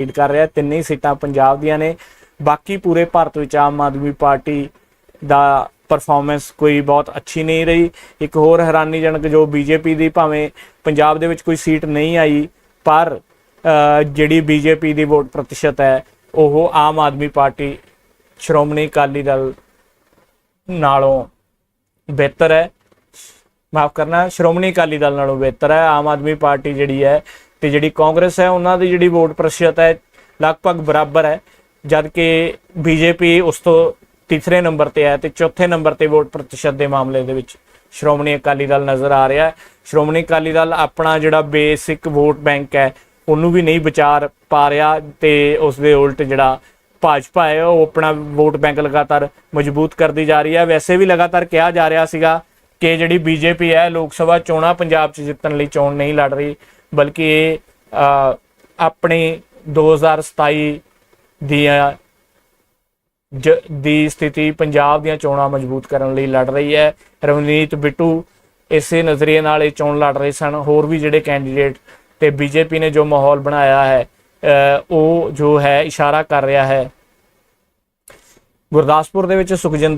Lead ਕਰ ਰਿਹਾ ਤਿੰਨੇ ਹੀ ਸੀਟਾਂ ਪੰਜਾਬ ਦੀਆਂ ਨੇ। ਬਾਕੀ ਪੂਰੇ ਭਾਰਤ ਵਿੱਚ ਆਮ ਆਦਮੀ ਪਾਰਟੀ ਦਾ ਪਰਫਾਰਮੈਂਸ ਕੋਈ ਬਹੁਤ ਅੱਛੀ ਨਹੀਂ ਰਹੀ। ਇੱਕ ਹੋਰ ਹੈਰਾਨੀਜਨਕ ਜੋ ਬੀਜੇਪੀ ਦੀ ਭਾਵੇਂ ਪੰਜਾਬ ਦੇ ਵਿੱਚ ਕੋਈ ਸੀਟ ਨਹੀਂ ਆਈ ਪਰ ਅ, ਜਿਹੜੀ ਬੀਜੇਪੀ ਦੀ ਵੋਟ ਪ੍ਰਤੀਸ਼ਤ ਹੈ ਉਹ ਆਮ ਆਦਮੀ ਪਾਰਟੀ ਸ਼੍ਰੋਮਣੀ ਅਕਾਲੀ ਦਲ ਨਾਲੋਂ ਬਿਹਤਰ ਹੈ। ਮਾਫ ਕਰਨਾ ਸ਼੍ਰੋਮਣੀ ਅਕਾਲੀ ਦਲ ਨਾਲੋਂ ਬਿਹਤਰ ਹੈ। ਆਮ ਆਦਮੀ ਪਾਰਟੀ ਜਿਹੜੀ ਹੈ ਤੇ ਜਿਹੜੀ ਕਾਂਗਰਸ ਹੈ, ਉਹਨਾਂ ਦੀ ਜਿਹੜੀ ਵੋਟ ਪ੍ਰਤੀਸ਼ਤ ਹੈ, ਲਗਭਗ ਬਰਾਬਰ ਹੈ। ਜਦ ਕਿ ਬੀਜੇਪੀ ਉਸ ਤੋਂ ਤੀਸਰੇ ਨੰਬਰ ਤੇ ਹੈ ਤੇ ਚੌਥੇ ਨੰਬਰ ਤੇ ਵੋਟ ਪ੍ਰਤੀਸ਼ਤ ਦੇ ਮਾਮਲੇ ਦੇ ਵਿੱਚ ਸ਼੍ਰੋਮਣੀ ਅਕਾਲੀ ਦਲ ਨਜ਼ਰ ਆ ਰਿਹਾ ਹੈ। ਸ਼੍ਰੋਮਣੀ ਅਕਾਲੀ ਦਲ ਆਪਣਾ ਜਿਹੜਾ ਬੇਸਿਕ ਵੋਟ ਬੈਂਕ ਹੈ, ਉਹਨੂੰ ਵੀ ਨਹੀਂ ਵਿਚਾਰ ਪਾ ਰਿਹਾ ਤੇ ਉਸ ਦੇ ਉਲਟ ਜਿਹੜਾ ਭਾਜਪਾ ਹੈ, ਉਹ ਆਪਣਾ ਵੋਟ ਬੈਂਕ ਲਗਾਤਾਰ ਮਜ਼ਬੂਤ ਕਰਦੀ ਜਾ ਰਹੀ ਹੈ। ਵੈਸੇ ਵੀ ਲਗਾਤਾਰ ਕਿਹਾ ਜਾ ਰਿਹਾ ਸੀਗਾ ਕਿ ਜਿਹੜੀ ਬੀਜੇਪੀ ਹੈ, ਲੋਕ ਸਭਾ ਚੋਣਾਂ ਪੰਜਾਬ 'ਚ ਜਿੱਤਣ ਲਈ ਚੋਣ ਨਹੀਂ ਲੜ ਰਹੀ। ਬਲਕਿ ਇਹ ਅ, ਆਪਣੀ 2027 ਦੀਆਂ ਜ- ਦੀ ਸਥਿਤੀ ਪੰਜਾਬ ਦੀਆਂ ਚੋਣਾਂ ਮਜ਼ਬੂਤ ਕਰਨ ਲਈ ਲੜ ਰਹੀ ਹੈ। ਰਵਨੀਤ ਬਿੱਟੂ ਇਸੇ ਨਜ਼ਰੀਏ ਨਾਲ ਇਹ ਚੋਣ ਲੜ ਰਹੇ ਸਨ। ਹੋਰ ਵੀ ਜਿਹੜੇ ਕੈਂਡੀਡੇਟ ਤੇ ਬੀਜੇਪੀ ਨੇ ਜੋ ਮਾਹੌਲ ਬਣਾਇਆ ਹੈ ਉਹ ਜੋ ਹੈ ਇਸ਼ਾਰਾ ਕਰ ਰਿਹਾ ਹੈ। ਗੁਰਦਾਸਪੁਰ ਦੇ ਵਿੱਚ ਸੁਖਜਿੰਦਰ